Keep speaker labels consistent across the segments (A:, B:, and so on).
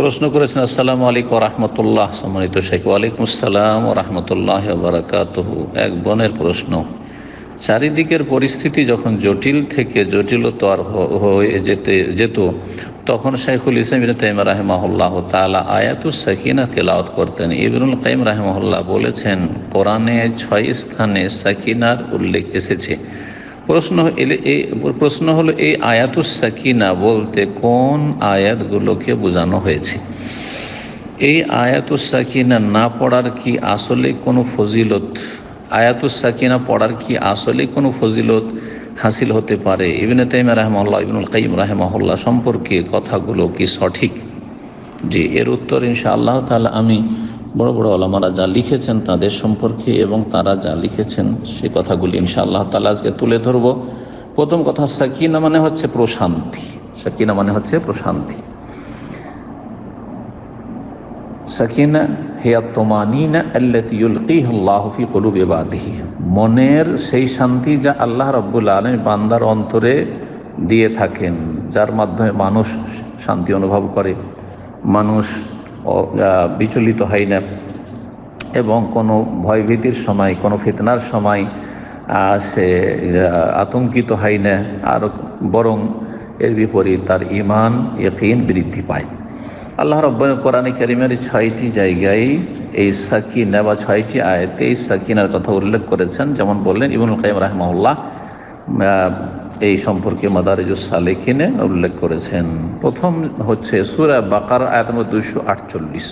A: প্রশ্ন করেছেন, আসসালামু আলাইকুম রহমতুল্লাহ। সম্মানিত শেখ, ওয়ালাইকুম আসসালাম রহমতুল্লাহ বারাকাতহ। এক বোনের প্রশ্ন, চারিদিকের পরিস্থিতি যখন জটিল থেকে জটিলতর হয়ে যেতে, যেত, তখন শাইখুল ইসলাম ইবিন তাইম রাহেমাহুল্লাহ তালা আয়াতুস সাকিনা তেলাওয়াত করতেন। ইবনুল কাইম রাহেমাহুল্লাহ বলেছেন, কোরআনে ছয় স্থানে সাকিনার উল্লেখ এসেছে। প্রশ্ন এলে- এই প্রশ্ন হলো, এই আয়াতুস সাকিনা বলতে কোন আয়াতগুলোকে বোঝানো হয়েছে? এই আয়াতুস সাকিনা না পড়ার কি আসলে কোনো ফজিলত? আয়াতুস সাকিনা পড়ার কি আসলে কোনো ফজিলত হাসিল হতে পারে? ইবিন তাইমা রাহমল্লাহ ইবনুল কাইম রাহমহল্লা সম্পর্কে কথাগুলো কি সঠিক? জি, এর উত্তর ইনশা আল্লাহ তাহলে আমি বড় বড় আলামারা যা লিখেছেন তাদের সম্পর্কে এবং তারা যা লিখেছেন সে কথাগুলি ইনশা আল্লাহ তালা আজকে তুলে ধরব। প্রথম কথা, সাকিনা মানে হচ্ছে প্রশান্তি। সাকিনা মানে হচ্ছে প্রশান্তি। সাকিনা, হেয়া তোমানিনা আল্লাতি ইউলকিহ আল্লাহ কলুব ইবাদিহি। মনের সেই শান্তি যা আল্লাহ রব্বুল আলম বান্দার অন্তরে দিয়ে থাকেন, যার মাধ্যমে মানুষ শান্তি অনুভব করে। মানুষ বিচলিত হয় না। এবং কোনো ভয়ভীতির সময়, কোনো ফিতনার সময় সে আতঙ্কিত হয় না। আর বরং এর বিপরীত তার ইমান ইয়কিন বৃদ্ধি পায়। আল্লাহ রব্বান কোরআনে কারিমের ছয়টি জায়গায় এই সাকিনা বা ছয়টি আয়তে এই সাকিনার কথা উল্লেখ করেছেন। যেমন বললেন ইবনুল কাইম রাহমাউল্লাহ এই সম্পর্কে মাদারিজুস সালেকিনে উল্লেখ করেছেন। প্রথম হচ্ছে সুরা বাকার, আয়াত নম্বর দুইশো আটচল্লিশ।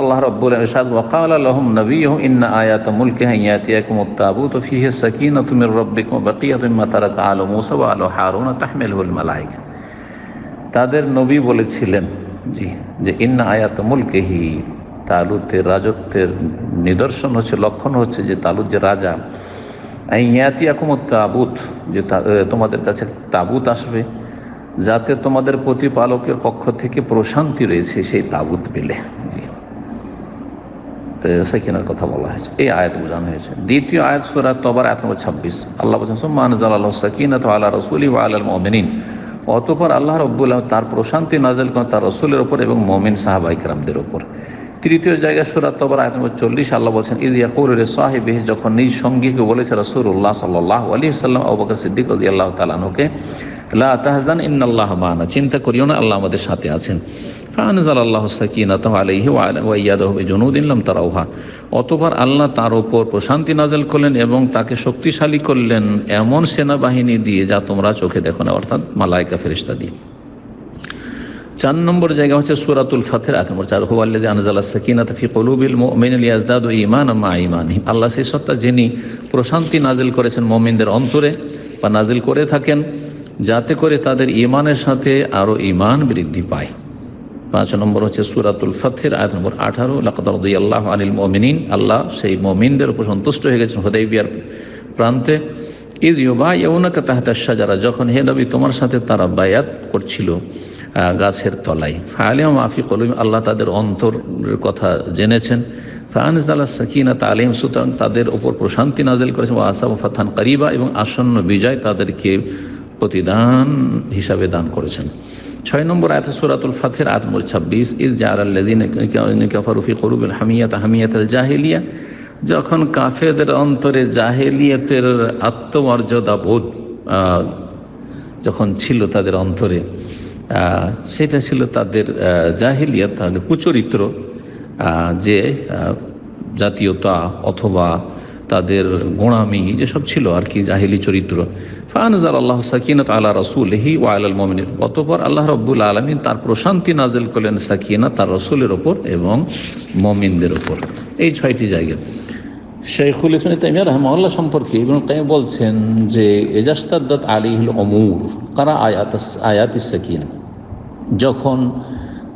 A: আল্লাহ রব্বুল ইরশাদ, ওয়াকাল আলহম নবীহম ইন্না আয়াত মুলকে হাইয়াতিয়াকুম উত্তাবুত ফিহে সাকিনাতু মির রাব্বিকুম বাকিয়াতুম মা তারাকা আলু মুসা ওয়া আলু হারুন তাহমিলহুল মালাইকা। তাদের নবী বলেছিলেন, জি, যে ইন্না আয়াত মুলকেহি তালুতের রাজত্বের নিদর্শন হচ্ছে, লক্ষণ হচ্ছে যে তালুত যে রাজা ইয়াতি আকুমত তাবুত যে তোমাদের কাছে তাবুত আসবে, যাতে তোমাদের প্রতিপালকের পক্ষ থেকে প্রশান্তি রয়েছে সেই তাবুত পেলে। জি। তো সেখানের কথা বলা হয়েছে। এই আয়াত বোঝানো হয়েছে। দ্বিতীয় আয়াত সুরা তবার, আয়াত নম্বর ছাব্বিশ। আল্লাহ বলছেন সুমান আল্লাহ সাকিনাত আল্লাহ রসুলি ওয়া আল মমিনিন। অতপর আল্লাহ রব্বুল তার প্রশান্তি নাজেল তার রসুলের ওপর এবং মমিন সাহাবাইকরামদের ওপর তৃতীয় জায়গায় সুরাত তবর আয়াত নম্বর চল্লিশ, আল্লাহ বলছেন ইজ ইয়াকুর সাহেব যখন নিজ সঙ্গীকে বলেছে রসুল্লাহ সাল্লাহ আলী সাল্লাম আবুবকর সিদ্দিক রাজি আল্লাহ তালানুকে তাহজান ইন্নাল্লাহ মানা চিন্তা করিও না, আল্লাহ আমাদের সাথে আছেন। ফানজাল আল্লাহ সাকিনাত আলাইহি ওয়াইয়াদাহ জনুদিন লাম তারাউহা অতবার আল্লাহ তার ওপর প্রশান্তি নাজেল করলেন এবং তাকে শক্তিশালী করলেন এমন সেনাবাহিনী দিয়ে যা তোমরা চোখে দেখো না, অর্থাৎ মালাইকা ফেরিস্তা দিয়ে চার নম্বর জায়গা হচ্ছে সুরাতুল ফাতের আট নম্বর চার। হুয়াল্লে যে আনজাল সাকিনাত ফি কলুবিল ইয়াজদাদ ইমান মা ইমানহিম আল্লাহ সেই সত্তা যিনি প্রশান্তি নাজিল করেছেন মুমিনদের অন্তরে বা নাজিল করে থাকেন, যাতে করে তাদের ইমানের সাথে আরও ইমান বৃদ্ধি পায়। পাঁচ নম্বর হচ্ছে সুরাতুল ফাথের আয়াত নম্বর আঠারো। লাকদি আল্লাহ আনিল মমিনিন, আল্লাহ সেই মমিনদের উপর সন্তুষ্ট হয়ে গেছেন বিয়ার প্রান্তে। ঈদ ইউবা ইউনাকা তাহাতা সাজারা যখন হে নবী তোমার সাথে তারা বায়াত করছিল গাছের তলায়। ফায়ালিয়া মাফি কলম আল্লাহ তাদের অন্তরের কথা জেনেছেন। ফায়ানিস আল্লাহ সাকিনা তালিম সুতরাং তাদের ওপর প্রশান্তি নাজেল করেছেন ও আসাম ফাথান কারিবা এবং আসন্ন বিজয় তাদেরকে প্রতিদান হিসাবে দান করেছেন। ছয় নম্বর আয়াত সুরাতুল ফাথের নম্বর ছাব্বিশ, ইজ জার আল্লাদিন কাফারুফি করুবেন হামিয়াত হামিয়াত জাহেলিয়া। যখন কাফেরদের অন্তরে জাহেলিয়াতের আত্মমর্যাদা বোধ যখন ছিল তাদের অন্তরে সেটা ছিল তাদের জাহেলিয়াত তাহলে কুচরিত্র যে জাতীয়তা অথবা তাদের গোড়ামি, যেসব ছিল আর কি জাহিলি চরিত্র। ফানজাল আল্লাহ সাকিনাত আল্লাহ রসুলহি ওয়া আলাল মমিনের অতপর আল্লাহ রব্বুল আলমিন তার প্রশান্তি নাজেল করলেন সাকিনা তার রসুলের ওপর এবং মমিনদের ওপর। এই ছয়টি জায়গা। শেখুল ইসলাম তাইমিয়া রহমাল্লাহ সম্পর্কে এবং তাই বলছেন যে এজাস্তাদ্দাত আলিহুল অমুর কারা আয়াত আয়াত সাকিনা? যখন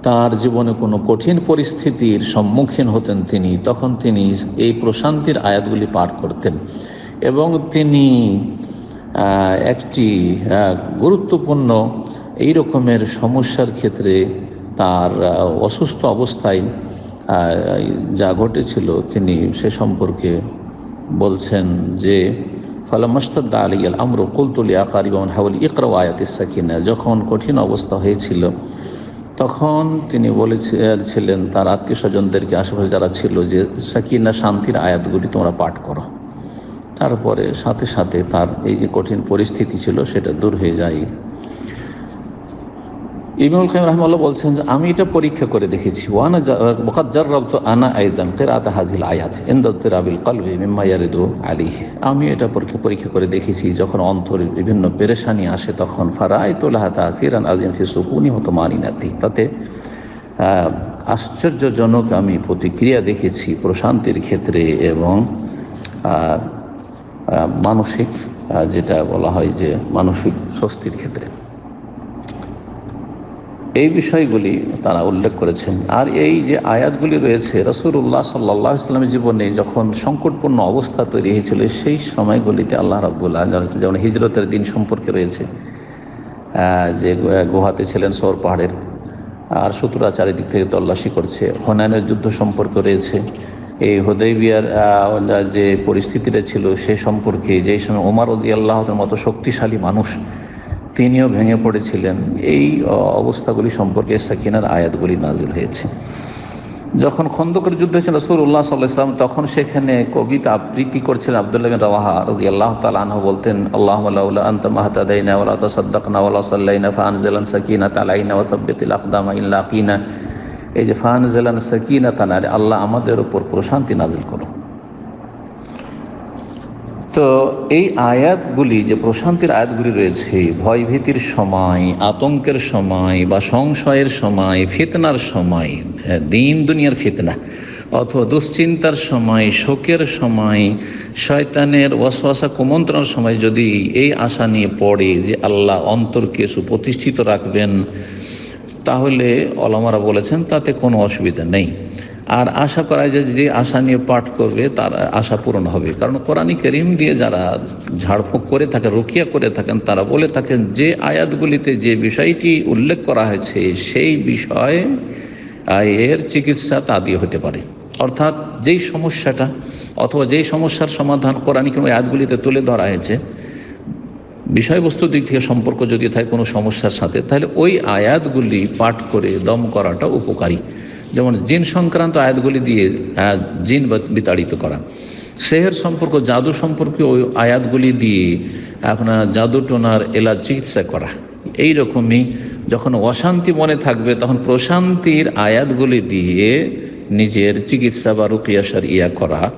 A: তার জীবনে কোনো কঠিন পরিস্থিতির সম্মুখীন হতেন তিনি, তখন তিনি এই প্রশান্তির আয়াতগুলি পাঠ করতেন এবং তিনি একটি গুরুত্বপূর্ণ এই রকমের সমস্যার ক্ষেত্রে তার অসুস্থ অবস্থায় যা ঘটেছিল তিনি সে সম্পর্কে বলছেন যে ফালামস্তাদ আলী আমর কুলতুলি আকারি হাউল ইকরা আয়াত সাকিনা। যখন কঠিন অবস্থা হয়েছিল, তখন তিনি বলেছিলেন তার আত্মীয় স্বজনদেরকে, আশেপাশে যারা ছিল যে, সাকিনা শান্তির আয়াতগুলি তোমরা পাঠ করো। তারপরে সাথে সাথে তার এই যে কঠিন পরিস্থিতি ছিল, সেটা দূর হয়ে যায়। ইমামুল খাইম রহমাল্লাহ বলছেন যে, আমি এটা পরীক্ষা করে দেখেছি। ওয়ানা আনা হাজিল আয়াত আবিল আলী আমি এটা পরীক্ষা করে দেখেছি, যখন অন্তরে বিভিন্ন পেরেশানি আসে, তখন ফারাই তোলাহাতা আসিরান আজিম হতো মানিনাতি তাতে আশ্চর্যজনক আমি প্রতিক্রিয়া দেখেছি প্রশান্তির ক্ষেত্রে এবং মানসিক যেটা বলা হয় যে মানসিক স্বস্তির ক্ষেত্রে। এই বিষয়গুলি তারা উল্লেখ করেছেন। আর এই যে আয়াতগুলি রয়েছে রসুল্লাহ সাল্লাহ ইসলামের জীবনে যখন সংকটপূর্ণ অবস্থা তৈরি হয়েছিল, সেই সময়গুলিতে আল্লাহ রাবুল্লাহ যেমন হিজরতের দিন সম্পর্কে রয়েছে। যে গুহাতে ছিলেন সোর পাহাড়ের, আর শত্রুরা চারিদিক থেকে তল্লাশি করছে। হনায়নের যুদ্ধ সম্পর্ক রয়েছে। এই বিয়ার যে পরিস্থিতিটা ছিল সে সম্পর্কে, যেই সময় ওমার রাজি আল্লাহর মতো শক্তিশালী মানুষ তিনিও ভেঙে পড়েছিলেন। এই অবস্থাগুলি সম্পর্কে সাকিনার আয়াতগুলি নাজিল হয়েছে। যখন খন্দকের যুদ্ধ ছিল উল্লাহ সাল্লাহাম তখন সেখানে কবিতা আবৃত্তি করছিলেন আবদুল্লাহ রাহা রাজি আল্লাহ তালাহ বলতেন আল্লাহ আন্ত মাহতাদাইনা ওলা তসাদ্দাকনা ওলা সাল্লাইনা ফানজালান সাকিনা তালাইনা ওসাব্বিল আকদামা ইল্লাকিনা এই যে ফানজালান সাকিনা তানারে আল্লাহ আমাদের ওপর প্রশান্তি নাজিল করো তো এই আয়াতগুলি যে প্রশান্তির আয়াতগুলি রয়েছে, ভয়ভীতির সময়, আতঙ্কের সময় বা সংশয়ের সময়, ফিতনার সময় দিন দুনিয়ার ফিতনা, অথবা দুশ্চিন্তার সময়, শোকের সময়, শয়তানের ওয়াসওয়াসা কুমন্ত্রণার সময় যদি এই আশা নিয়ে পড়ে যে আল্লাহ অন্তরকে সুপ্রতিষ্ঠিত রাখবেন, তাহলে অলমারা বলেছেন তাতে কোনো অসুবিধা নেই। আর আশা করা যায় যে আশা নিয়ে পাঠ করবে, তার আশা পূরণ হবে। কারণ কোরআনী করিম দিয়ে যারা ঝাড়ফুঁক করে থাকেন রুকিয়া করে থাকেন, তারা বলে থাকেন, যে আয়াতগুলিতে যে বিষয়টি উল্লেখ করা হয়েছে, সেই বিষয় এর চিকিৎসা তা দিয়ে হতে পারে। অর্থাৎ যেই সমস্যাটা অথবা যেই সমস্যার সমাধান কোরআনী কোনো আয়াতগুলিতে তুলে ধরা হয়েছে, বিষয়বস্তু দিক থেকে সম্পর্ক যদি থাকে কোনো সমস্যার সাথে, তাহলে ওই আয়াতগুলি পাঠ করে দম করাটা উপকারী। যেমন জিন সংক্রান্ত আয়াতগুলি দিয়ে জিন বিতাড়িত করা। সেহের সম্পর্ক, জাদু সম্পর্কে ওই আয়াতগুলি দিয়ে আপনার জাদু টোনার এলা চিকিৎসা করা। এই রকমই যখন অশান্তি মনে থাকবে, তখন প্রশান্তির আয়াতগুলি দিয়ে নিজের চিকিৎসা বা রুকিয়াসার ইয়া করা।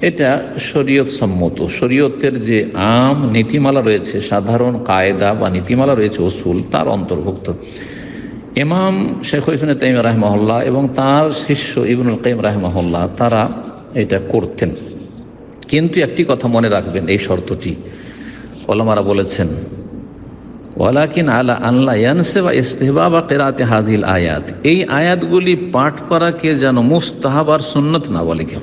A: এটা শরীয়ত সম্মত। শরীয়তের যে আম নীতিমালা রয়েছে, সাধারণ কায়দা বা নীতিমালা রয়েছে ওসুল তার অন্তর্ভুক্ত। ইমাম শেখ ইসমিন তাইম রাহমহল্লা এবং তার শিষ্য ইবনুল কাইম রাহমহল্লা তারা এটা করতেন। কিন্তু একটি কথা মনে রাখবেন, এই শর্তটি। ওলামারা বলেছেন, ওয়ালাকিন আলা আল্লাহ ইয়ানসে বা ইস্তেহবা বা কেরাতে হাজিল আয়াত। এই আয়াতগুলি পাঠ করাকে যেন মুস্তাহাব আর সুন্নত না বলে কেউ।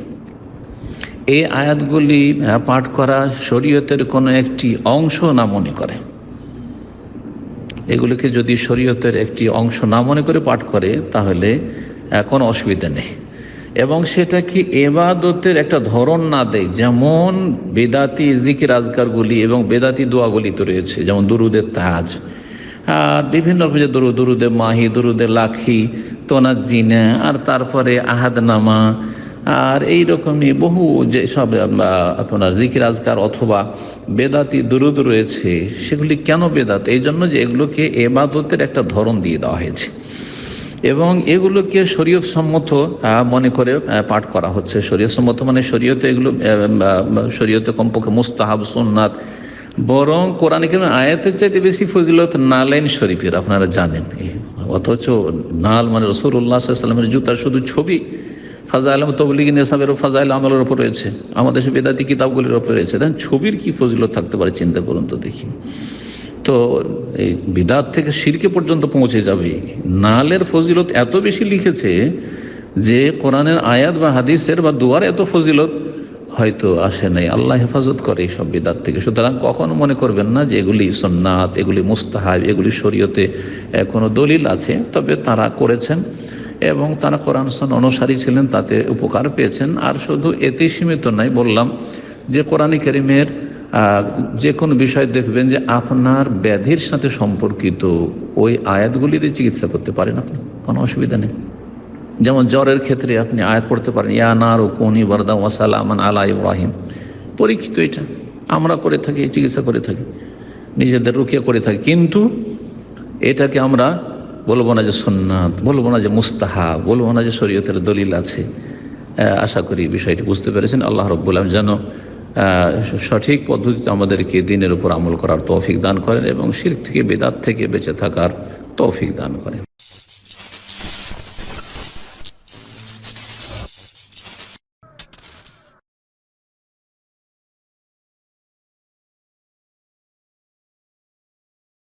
A: এই আয়াতগুলি পাঠ করা শরীয়তের কোনো একটি অংশ না মনে করে। এগুলিকে যদি শরীয়তের একটি অংশ না মনে করে পাঠ করে, তাহলে কোনো অসুবিধা নেই। এবং সেটা কি এবাদতের একটা ধরন না দেয়, যেমন বেদাতি জিকির আজগারগুলি এবং বেদাতি দোয়াগুলি তো রয়েছে, যেমন দুরুদের তাজ, আর বিভিন্ন রকম যে দুরু দুরুদে মাহি, দুরুদে লাখি তোনা জিনা আর তারপরে আহাদনামা আর এই রকমই বহু যে সব আপনার জিকির আজকার অথবা বেদাতি দুরুদ রয়েছে, সেগুলি কেন বেদাত? এই জন্য যে এগুলোকে এবাদতের একটা ধরন দিয়ে দেওয়া হয়েছে। এবং এগুলোকে শরীয়ত সম্মত মনে করে পাঠ করা হচ্ছে। শরীয়ত সম্মত মানে শরীয়তে এগুলো শরীয়তে কমপক্ষে মুস্তাহাব সোননাথ বরং কোরআন কেন আয়াতের চাইতে বেশি ফজিলত নালেন শরীফের, আপনারা জানেন। অথচ নাল মানে রসুল্লাহ সাল্লামের জুতার শুধু ছবি ফাজা আলম তবলিগি নেশাবেরও ফাজাইল আমলের ওপর রয়েছে। আমাদের দেশে বেদাতি কিতাবগুলির ওপর রয়েছে। দেন ছবির কি ফজিলত থাকতে পারে চিন্তা করুন তো দেখি। তো এই বিদাত থেকে সিরকে পর্যন্ত পৌঁছে যাবে। নালের ফজিলত এত বেশি লিখেছে যে কোরআনের আয়াত বা হাদিসের বা দুয়ার এত ফজিলত হয়তো আসে নাই। আল্লাহ হেফাজত করে এইসব বিদাত থেকে। সুতরাং কখনো মনে করবেন না যে এগুলি সন্ন্যাত এগুলি মুস্তাহাব, এগুলি শরীয়তে কোনো দলিল আছে। তবে তারা করেছেন। এবং তারা কোরআন সন অনুসারী ছিলেন, তাতে উপকার পেয়েছেন। আর শুধু এতেই সীমিত নাই বললাম যে কোরআন করিমের যে কোনো বিষয় দেখবেন যে আপনার ব্যাধির সাথে সম্পর্কিত ওই আয়াতগুলিতে চিকিৎসা করতে পারেন আপনি, কোনো অসুবিধা নেই। যেমন জ্বরের ক্ষেত্রে আপনি আয়াত পড়তে পারেন ইয়ানার ও কনি বরদা ওয়াসালামান আলা ইব্রাহিম। পরীক্ষিত এটা, আমরা করে থাকি, চিকিৎসা করে থাকি, নিজেদের রুকিয়া করে থাকি। কিন্তু এটাকে আমরা বলব না যে সন্ন্যাত বলব না যে মুস্তাহা বলব না যে শরীয়তের দলিল আছে। আশা করি বিষয়টি বুঝতে পেরেছেন। আল্লাহ রব্বুল আলম যেন সঠিক পদ্ধতিতে আমাদেরকে দিনের উপর আমল করার তৌফিক দান করেন এবং শির থেকে বেদাত থেকে বেঁচে থাকার তৌফিক দান করেন।